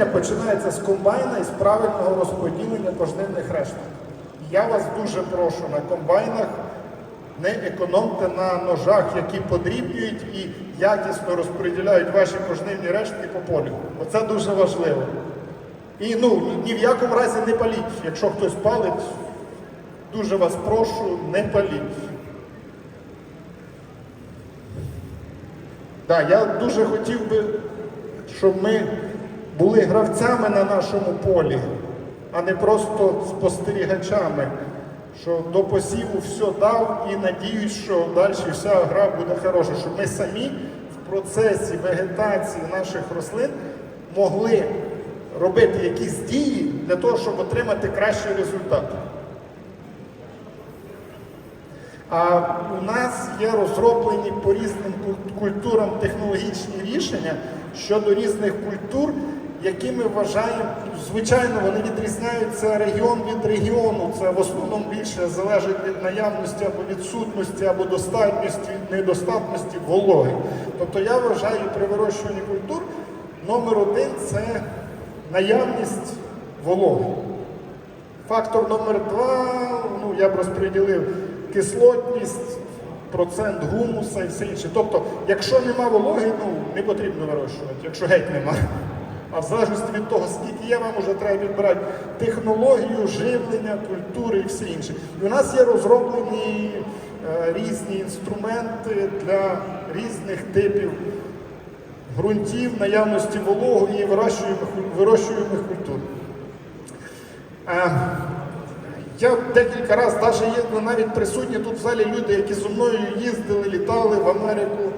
рослинення починається з комбайна і з правильного розподілення пожнивних решток. Я вас дуже прошу на комбайнах не економте на ножах, які подрібнюють і якісно розподіляють ваші пожнивні рештки по полю. Оце дуже важливо. І ну, ні в якому разі не паліть. Якщо хтось палить, дуже вас прошу, не паліть. Так, я дуже хотів би, щоб ми були гравцями на нашому полі, а не просто спостерігачами, що до посіву все дав і надіюсь, що далі вся гра буде хороша, щоб ми самі в процесі вегетації наших рослин могли робити якісь дії для того, щоб отримати кращий результат. А у нас є розроблені по різним культурам технологічні рішення щодо різних культур, які ми вважаємо, звичайно, вони відрізняються регіон від регіону. Це в основному більше залежить від наявності або відсутності, або достатності, недостатності вологи. Тобто я вважаю при вирощуванні культур номер один це наявність вологи. Фактор номер два, ну я б розподілив кислотність, процент гумуса і все інше. Тобто, якщо нема вологи, ну не потрібно вирощувати, якщо геть нема. А в залежності від того, скільки є, вам вже треба відбирати технологію, живлення, культури і все інше. І у нас є розроблені е, різні інструменти для різних типів ґрунтів, наявності вологу і вирощуємих, культур. Е, Я декілька разів, навіть є навіть присутні тут в залі люди, які зі мною їздили, літали в Америку.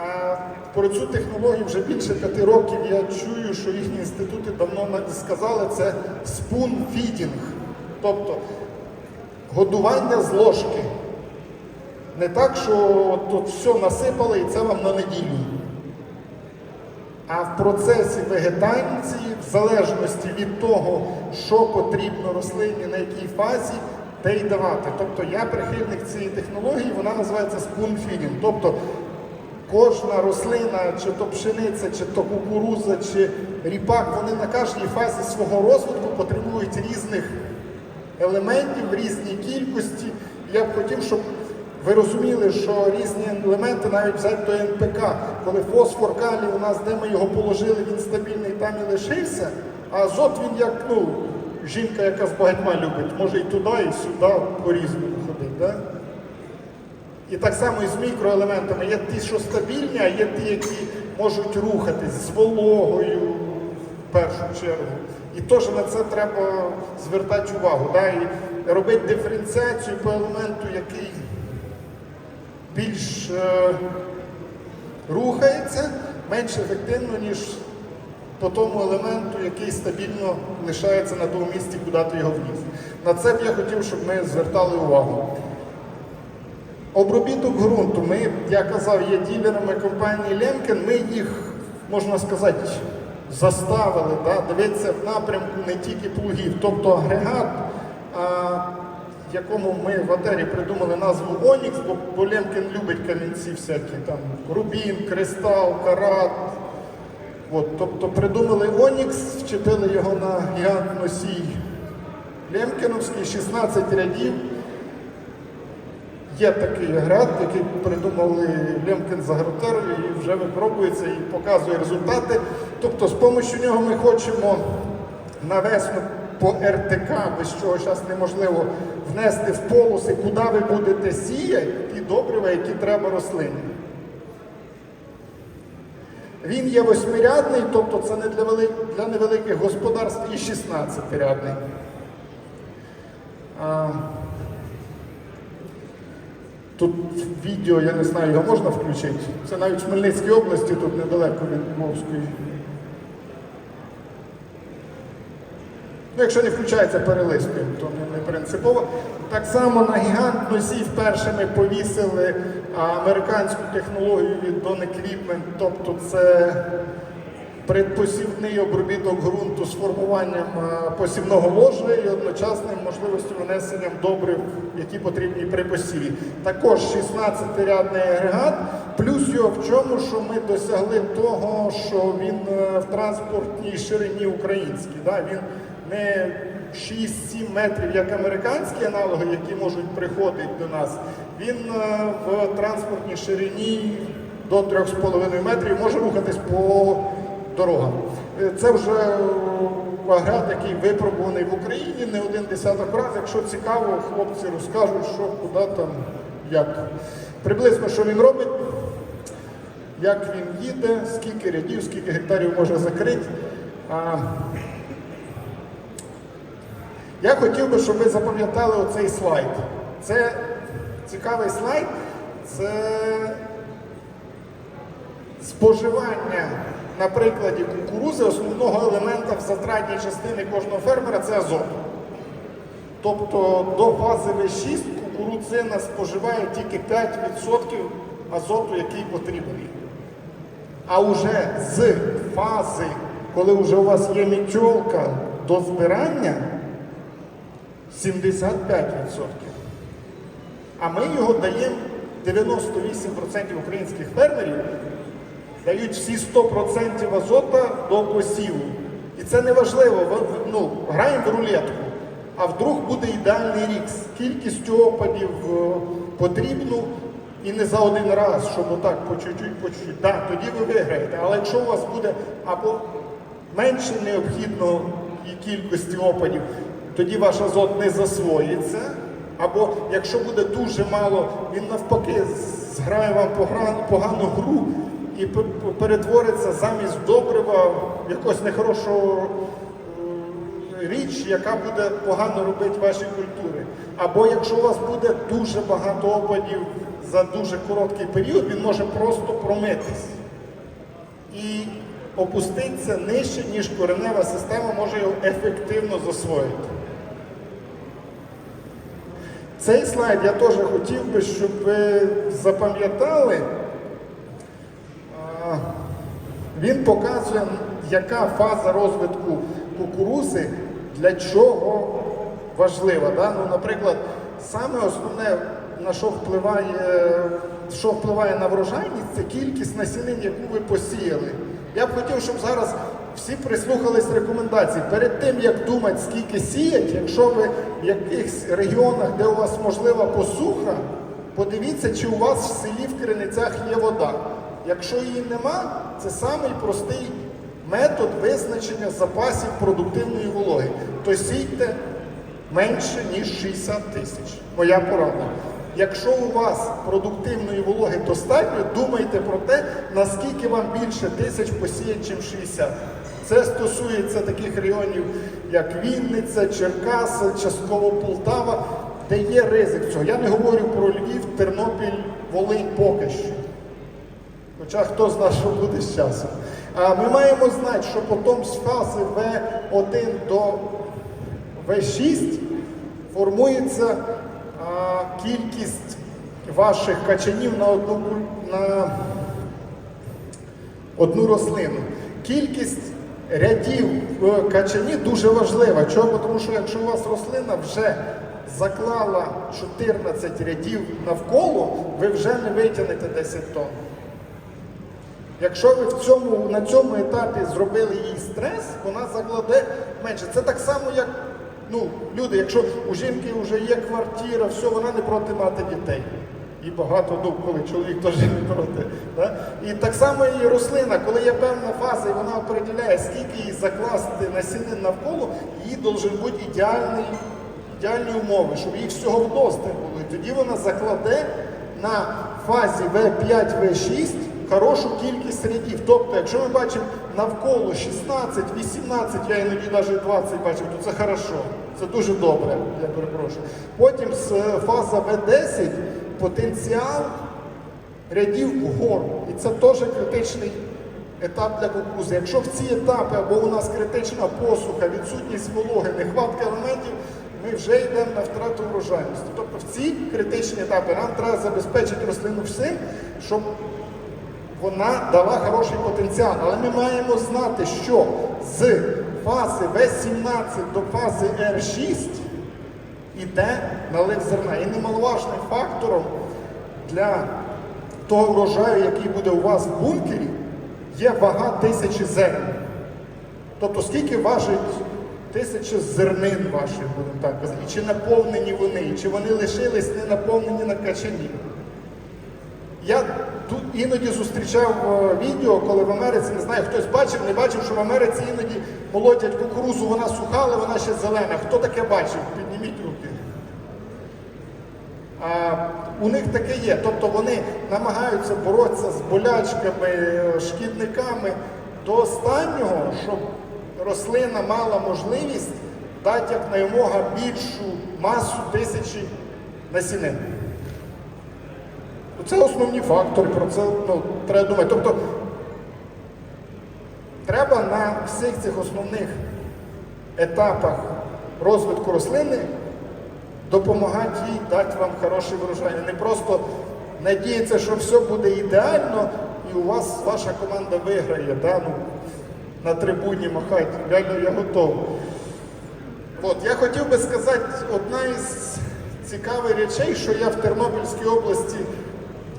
Е, Про цю технологію вже більше п'яти років я чую, що їхні інститути давно сказали, це feeding, тобто годування з ложки. Не так, що тут все насипали і це вам на неділю. А в процесі вегетації, в залежності від того, що потрібно рослині, на якій фазі, те й давати. Тобто я прихильник цієї технології, вона називається feeding. Тобто кожна рослина, чи то пшениця, чи то кукуруза, чи ріпак, вони на кожній фазі свого розвитку потребують різних елементів різній кількості. Я б хотів, щоб ви розуміли, що різні елементи навіть взяти до НПК, коли фосфор, калій у нас, де ми його положили, він стабільний там і лишився, а азот він як ну, жінка, яка з багатьма любить, може і туди, і сюди по-різному ходить. Да? І так само і з мікроелементами. Є ті, що стабільні, а є ті, які можуть рухатись з вологою в першу чергу. І теж на це треба звертати увагу. Да? І робити диференціацію по елементу, який більш е, рухається, менш ефективно, ніж по тому елементу, який стабільно лишається на тому місці, куди ти його вніс. На це б я хотів, щоб ми звертали увагу. Обробіток ґрунту. Ми, я казав, є ділерами компанії Ленкен, ми їх, можна сказати, заставили да, дивитися в напрямку не тільки плугів, тобто агрегат, а, якому ми в Атері придумали назву Онікс, бо, бо Ленкен любить камінці всякі, там Рубін, Кристал, Карат. От, тобто придумали Онікс, вчепили його на гігант носій Лемкіновський, 16 рядів. Є такий агрегат, який придумали Лемкін Загротер і вже випробується і показує результати. Тобто з допомогою нього ми хочемо на весну по РТК, без чого зараз неможливо внести в полоси, куди ви будете сіяти, ті добрива, які треба рослині. Він є восьмирядний, тобто це не для, вели... для невеликих господарств і 16-рядний. Тут відео, я не знаю, його можна включити. Це навіть в Хмельницькій області, тут недалеко від Мовської. Ну, якщо не включається перелистуємо, то не, не принципово. Так само на гігант носій вперше ми повісили американську технологію від Don Equipment, тобто це предпосівний обробіток ґрунту з формуванням е, посівного ложа і одночасним можливістю внесенням добрив, які потрібні при посіві. Також 16-рядний агрегат. Плюс його в чому, що ми досягли того, що він е, в транспортній ширині український. Да? Він не 6-7 метрів, як американські аналоги, які можуть приходити до нас. Він е, в транспортній ширині до 3,5 метрів може рухатись по дорогам. Е, Це вже е, агрегат, який випробуваний в Україні не один десяток разів. Якщо цікаво, хлопці розкажуть, що куди там, як. Приблизно, що він робить, як він їде, скільки рядів, скільки гектарів може закрити. А, я хотів би, щоб ви запам'ятали оцей слайд. Це цікавий слайд. Це споживання на прикладі кукурузи основного елемента в затратній частині кожного фермера це азот. Тобто до фази В6 кукурудзина споживає тільки 5% азоту, який потрібний. А вже з фази, коли вже у вас є мітьолка до збирання, 75%. А ми його даємо 98% українських фермерів дають всі 100% азота до посіву. І це не важливо, ну, граємо в рулетку. А вдруг буде ідеальний рік кількістю опадів е, потрібну і не за один раз, щоб отак по чуть-чуть, по чуть-чуть. Так, тоді ви виграєте. Але якщо у вас буде або менше необхідної кількості опадів, тоді ваш азот не засвоїться. Або якщо буде дуже мало, він навпаки зграє вам погану гру і перетвориться замість добрива в якогось нехорошого е, річ, яка буде погано робити ваші культури. Або якщо у вас буде дуже багато опадів за дуже короткий період, він може просто промитись і опуститися нижче, ніж коренева система може його ефективно засвоїти. Цей слайд я теж хотів би, щоб ви запам'ятали. А, Він показує, яка фаза розвитку кукурузи для чого важлива. Да? Ну, наприклад, саме основне, на що впливає, що впливає на врожайність, це кількість насінин, яку ви посіяли. Я б хотів, щоб зараз всі прислухались рекомендацій. Перед тим, як думати, скільки сіять, якщо ви в якихось регіонах, де у вас можлива посуха, подивіться, чи у вас в селі в Криницях є вода. Якщо її нема, це самий простий метод визначення запасів продуктивної вологи. То сійте менше, ніж 60 тисяч. Моя порада. Якщо у вас продуктивної вологи достатньо, думайте про те, наскільки вам більше тисяч посіять, чим 60. Це стосується таких регіонів, як Вінниця, Черкаси, частково Полтава, де є ризик цього. Я не говорю про Львів, Тернопіль, Волинь поки що. Хоча хто знає, що буде з часом. А ми маємо знати, що потім з фази В1 до В6 формується а, кількість ваших качанів на одну, на одну рослину. Кількість рядів в качані дуже важлива. Чому? Тому що якщо у вас рослина вже заклала 14 рядів навколо, ви вже не витягнете 10 тонн. Якщо ви в цьому, на цьому етапі зробили їй стрес, вона закладе менше. Це так само, як ну, люди, якщо у жінки вже є квартира, все, вона не проти мати дітей. І багато, ну, коли чоловік теж не проти. Да? І так само і рослина, коли є певна фаза, і вона определяє, скільки їй закласти насінин навколо, їй должен бути ідеальний, ідеальні умови, щоб їх всього вдосталь було. І тоді вона закладе на фазі В5, В6 хорошу кількість рядів. Тобто, якщо ми бачимо навколо 16, 18, я іноді навіть 20 бачив, то це хорошо. Це дуже добре, я перепрошую. Потім з е, фаза В10 потенціал рядів вгору. І це теж критичний етап для кукурузи. Якщо в ці етапи або у нас критична посуха, відсутність вологи, нехватка елементів, ми вже йдемо на втрату врожайності. Тобто в ці критичні етапи нам треба забезпечити рослину всім, щоб вона дала хороший потенціал. Але ми маємо знати, що з фази В17 до фази Р6 іде налив зерна. І немаловажним фактором для того врожаю, який буде у вас в бункері, є вага тисячі зерен. Тобто скільки важить тисяча зернин ваших, будемо так казати, і чи наповнені вони, і чи вони лишились не наповнені на качані. Я тут іноді зустрічав е, відео, коли в Америці, не знаю, хтось бачив, не бачив, що в Америці іноді молотять кукурузу, вона суха, але вона ще зелена. Хто таке бачив? Підніміть руки. А, у них таке є. Тобто вони намагаються боротися з болячками, е, шкідниками до останнього, щоб рослина мала можливість дати як наймога більшу масу тисячі насінин. Це основні фактори, про це ну, треба думати. Тобто треба на всіх цих основних етапах розвитку рослини допомагати їй дати вам хороший врожай. Не просто надіятися, що все буде ідеально, і у вас ваша команда виграє. Да? Ну, на трибуні махати, реально я готовий. От, я хотів би сказати, одна із цікавих речей, що я в Тернопільській області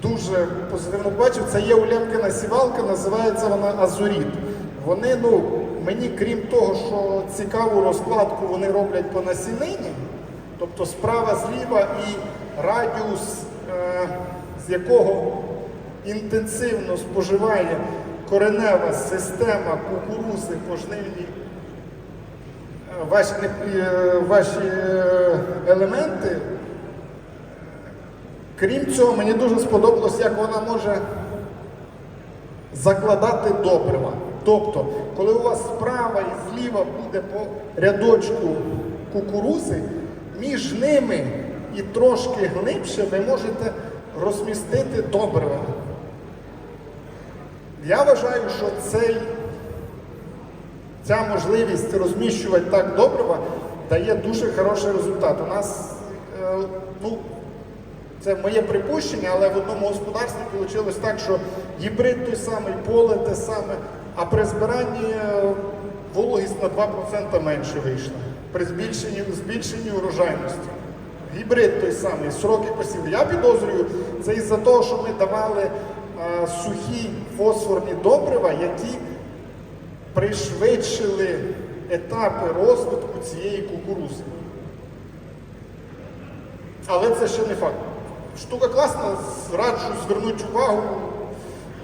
дуже позитивно бачив, це є у Лемкина сівалка, називається вона Азуріт. Вони, ну, мені крім того, що цікаву розкладку вони роблять по насінині, тобто справа зліва і радіус, е, з якого інтенсивно споживає коренева система кукурузи пожнивні е, ваші, е, ваші е, елементи. Крім цього, мені дуже сподобалось, як вона може закладати добрива. Тобто, коли у вас справа і зліва буде по рядочку кукурузи, між ними і трошки глибше ви можете розмістити добрива. Я вважаю, що цей, ця можливість розміщувати так добрива дає дуже хороший результат. У нас, е, ну, це моє припущення, але в одному господарстві вийшло так, що гібрид той самий, поле те саме, а при збиранні е, вологість на 2% менше вийшла. При збільшенні, збільшенні урожайності. Гібрид той самий, сроки посіву. Я підозрюю, це із-за того, що ми давали е, сухі фосфорні добрива, які пришвидшили етапи розвитку цієї кукурузи. Але це ще не факт. Штука класна, раджу звернути увагу,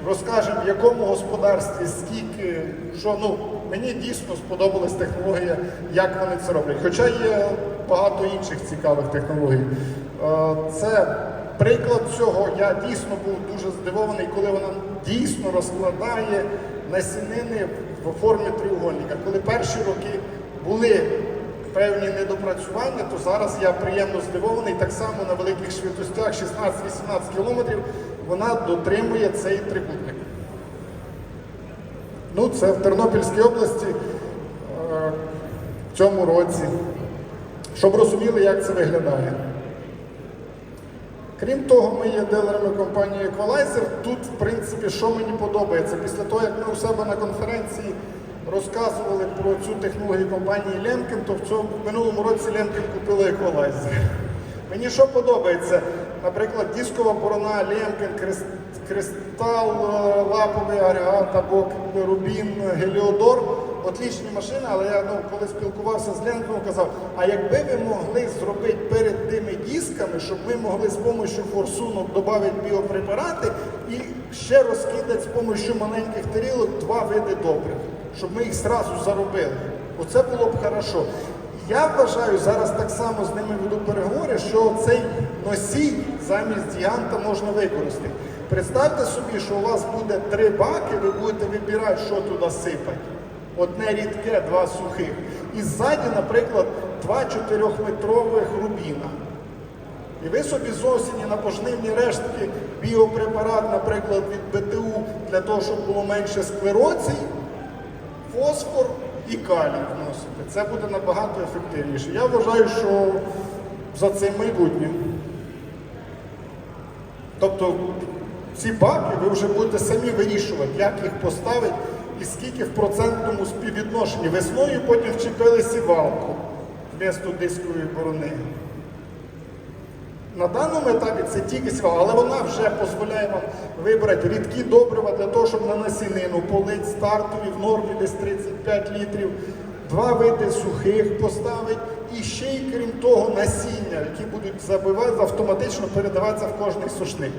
розкажемо, в якому господарстві, скільки, що ну, мені дійсно сподобалась технологія, як вони це роблять. Хоча є багато інших цікавих технологій. Е, Це приклад цього. Я дійсно був дуже здивований, коли вона дійсно розкладає насінини в формі треугольника. Коли перші роки були певні недопрацювання, то зараз я приємно здивований. Так само на великих швидкостях 16-18 кілометрів вона дотримує цей трикутник. Ну, це в Тернопільській області е, в цьому році. Щоб розуміли, як це виглядає. Крім того, ми є дилерами компанії Equalizer. Тут, в принципі, що мені подобається, після того, як ми у себе на конференції розказували про цю технологію компанії Ленкін, то в цьому в минулому році Ленкін купили Equalizer. Мені що подобається? Наприклад, дискова борона Ленкін, Кристал, е, лаповий агрегат або Рубін, Геліодор. Отлічні машини, але я ну, коли спілкувався з Ленком, казав, а якби ви могли зробити перед тими дисками, щоб ми могли з допомогою форсунок додати біопрепарати і ще розкидати з допомогою маленьких тарілок два види добрив, щоб ми їх зразу заробили. Оце було б хорошо. Я вважаю, зараз так само з ними веду переговори, що цей носій замість гіганта можна використати. Представте собі, що у вас буде три баки, ви будете вибирати, що туди сипати. Одне рідке, два сухих. І ззаді, наприклад, два чотирьохметрових рубіна. І ви собі з осені на пожнивні рештки біопрепарат, наприклад, від БТУ, для того, щоб було менше склероцій, фосфор і калій вносите. Це буде набагато ефективніше. Я вважаю, що за цим майбутнім. Тобто ці баки ви вже будете самі вирішувати, як їх поставити і скільки в процентному співвідношенні. Весною потім вчепили сівалку вмісто дискової борони. На даному етапі це тільки сівалка, але вона вже дозволяє вам вибрати рідкі добрива для того, щоб на насінину полить стартові в нормі десь 35 літрів, два види сухих поставити і ще й крім того насіння, які будуть забивати, автоматично передаватися в кожний сушник.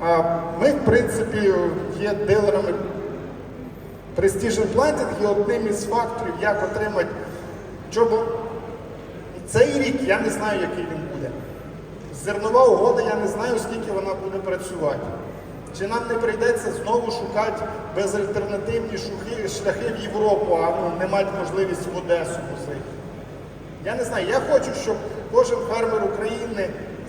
А ми, в принципі, є дилерами Precision Planting є одним із факторів, як отримати чому цей рік я не знаю, який він буде. Зернова угода, я не знаю, скільки вона буде працювати. Чи нам не прийдеться знову шукати безальтернативні шляхи в Європу, а ну, не мати можливість в Одесу возити. Я не знаю, я хочу, щоб кожен фермер України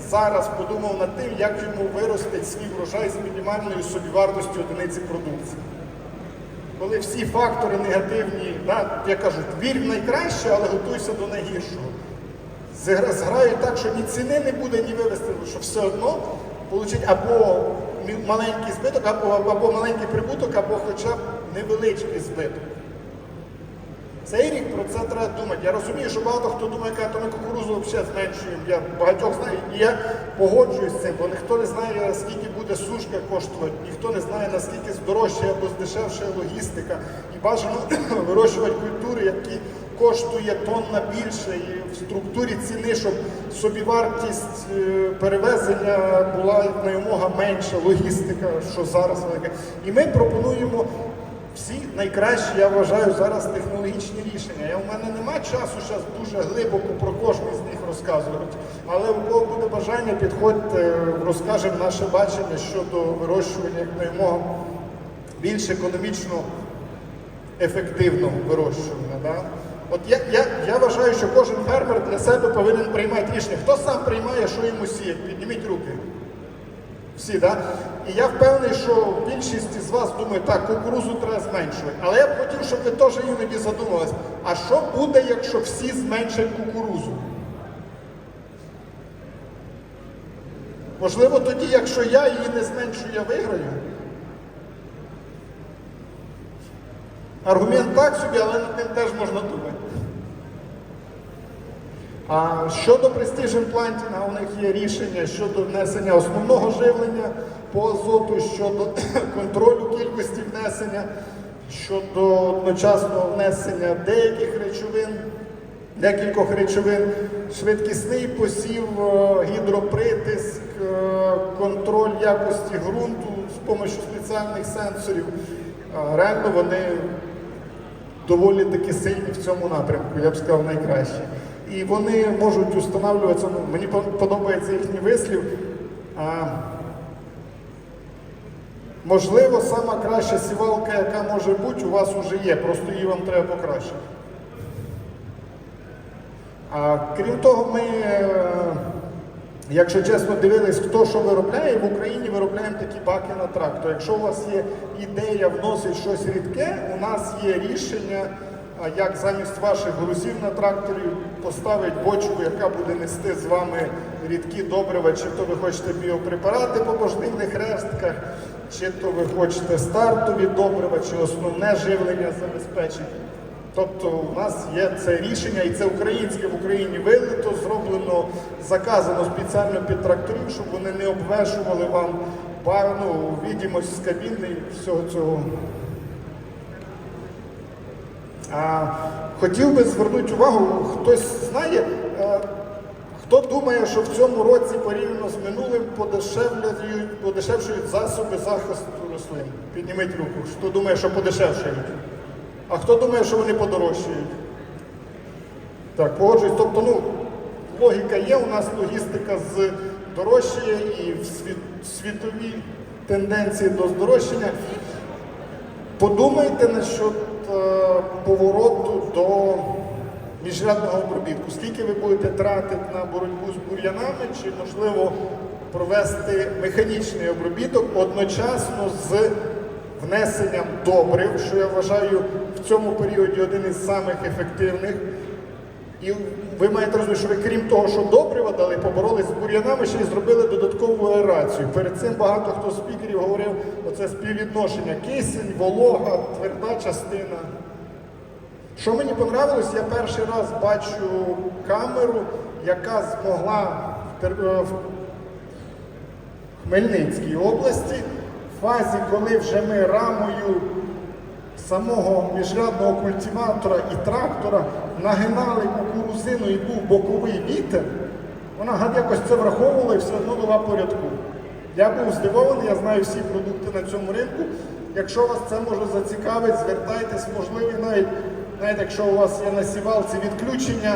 зараз подумав над тим, як йому виростить свій врожай з мінімальною собівартостю одиниці продукції. Коли всі фактори негативні, да, я кажу, вір в найкраще, але готуйся до найгіршого. зграю так, що ні ціни не буде, ні вивести, що все одно получить або маленький збиток, або, або маленький прибуток, або хоча б невеличкий збиток. Цей рік про це треба думати. Я розумію, що багато хто думає, каже, то ми кукурузу взагалі зменшуємо. Я багатьох знаю, і я погоджуюсь з цим, бо ніхто не знає, скільки буде сушка коштувати, ніхто не знає, наскільки здорожчає або здешевшає логістика. І бажано вирощувати культури, які коштує тонна більше, і в структурі ціни, щоб собівартість е, перевезення була якомога менша, логістика, що зараз велика. І ми пропонуємо всі найкращі, я вважаю, зараз технологічні рішення. Я, у мене нема часу зараз дуже глибоко про кожен з них розказувати. Але у кого буде бажання, підходьте, розкажемо наше бачення щодо вирощування якомога більш економічно ефективного вирощування. Да? От я, я, я вважаю, що кожен фермер для себе повинен приймати рішення. Хто сам приймає, що йому сіяти? Підніміть руки. Всі, так? І я впевнений, що більшість із вас думає, так, кукурузу треба зменшувати. Але я б хотів, щоб ви теж іноді задумалися, а що буде, якщо всі зменшать кукурузу? Можливо, тоді, якщо я її не зменшу, я виграю. Аргумент так собі, але над ним теж можна думати. А щодо Precision Planting, у них є рішення щодо внесення основного живлення по азоту, щодо контролю кількості внесення, щодо одночасного внесення деяких речовин, декількох речовин, швидкісний посів, е, гідропритиск, е, контроль якості ґрунту з допомогою спеціальних сенсорів. Е, Реально вони доволі таки сильні в цьому напрямку, я б сказав, найкращі. І вони можуть установлюватися, ну, мені подобається їхній вислів. А, можливо, сама краща сівалка, яка може бути, у вас вже є, просто її вам треба покращити. А, крім того, ми, е, якщо чесно дивились, хто що виробляє, в Україні виробляємо такі баки на трактор. Якщо у вас є ідея вносити щось рідке, у нас є рішення, а, як замість ваших грузів на тракторі поставити бочку, яка буде нести з вами рідкі добрива, чи то ви хочете біопрепарати по можливих рештках, чи то ви хочете стартові добрива, чи основне живлення забезпечити. Тобто у нас є це рішення, і це українське в Україні вилито, зроблено, заказано спеціально під тракторів, щоб вони не обвешували вам ба- ну, з кабіни і всього цього. Хотів би звернути увагу, хтось знає, е, хто думає, що в цьому році порівняно з минулим подешевшують засоби захисту рослин. Підніміть руку. Хто думає, що подешевшують? А хто думає, що вони подорожчають? Так, погоджуюсь. Тобто, ну, логіка є, у нас логістика з дорожчає і в світові тенденції до здорожчання. Подумайте насчет е, повороту до міжрядного обробітку. Скільки ви будете тратити на боротьбу з бур'янами, чи можливо провести механічний обробіток одночасно з внесенням добрив, що я вважаю в цьому періоді один із самих ефективних. І ви маєте розуміти, що ви крім того, що добрива дали, поборолись з бур'янами, ще й зробили додаткову аерацію. Перед цим багато хто з спікерів говорив, оце співвідношення кисень, волога, тверда частина. Що мені понравилось, я перший раз бачу камеру, яка змогла в е, Хмельницькій області, в фазі, коли вже ми рамою самого міжрядного культиватора і трактора нагинали кукурузину і був боковий вітер, вона гад якось це враховувала і все одно була порядку. Я був здивований, я знаю всі продукти на цьому ринку. Якщо вас це може зацікавити, звертайтесь, можливо, навіть, навіть якщо у вас є на сівалці відключення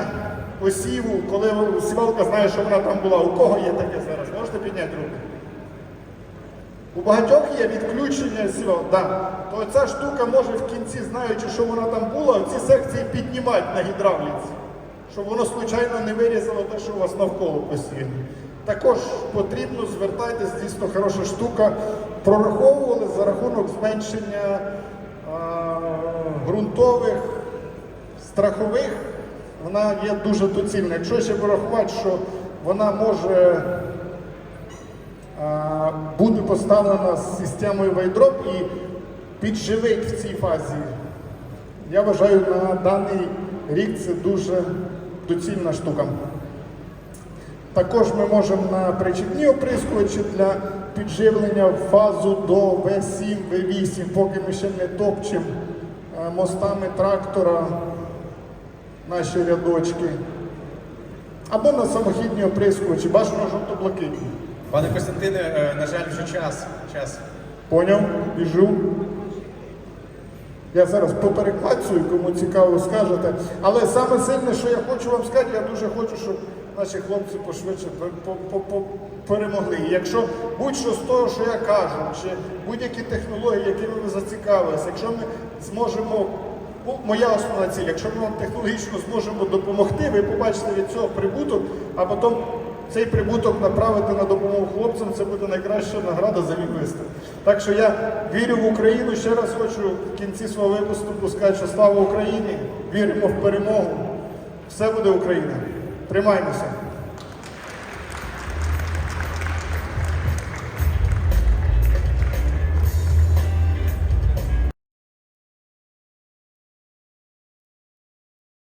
осіву, коли сівалка знає, що вона там була. У кого є таке зараз? Можете підняти руки? У багатьох є відключення сівал, да. то ця штука може в кінці, знаючи, що вона там була, ці секції піднімати на гідравліці, щоб воно случайно не вирізало те, що у вас навколо постійно. Також потрібно звертайтесь, дійсно хороша штука. Прораховували за рахунок зменшення а, ґрунтових, страхових, вона є дуже доцільна. Якщо ще порахувати, що вона може буде поставлена з системою Вайдроп і підживить в цій фазі. Я вважаю, на даний рік це дуже доцільна штука. Також ми можемо на причіпні оприскувачі для підживлення фазу до В7, В8, поки ми ще не топчемо мостами трактора наші рядочки. Або на самохідні оприскувачі, бажано жовто-блакитні. Пане Костянтине, е, на жаль, вже час. час. Поняв? Біжу. Я зараз попереклацую, кому цікаво скажете. Але саме сильне, що я хочу вам сказати, я дуже хочу, щоб наші хлопці пошвидше пе- по- по- по- перемогли. Якщо будь-що з того, що я кажу, чи будь-які технології, якими ви зацікавилися, якщо ми зможемо, ну, моя основна ціль, якщо ми вам технологічно зможемо допомогти, ви побачите від цього прибуток, а потім цей прибуток направити на допомогу хлопцям, це буде найкраща награда за мій. Так що я вірю в Україну. Ще раз хочу в кінці свого випуску сказати, що слава Україні! Віримо в перемогу. Все буде Україна. Тримаймося.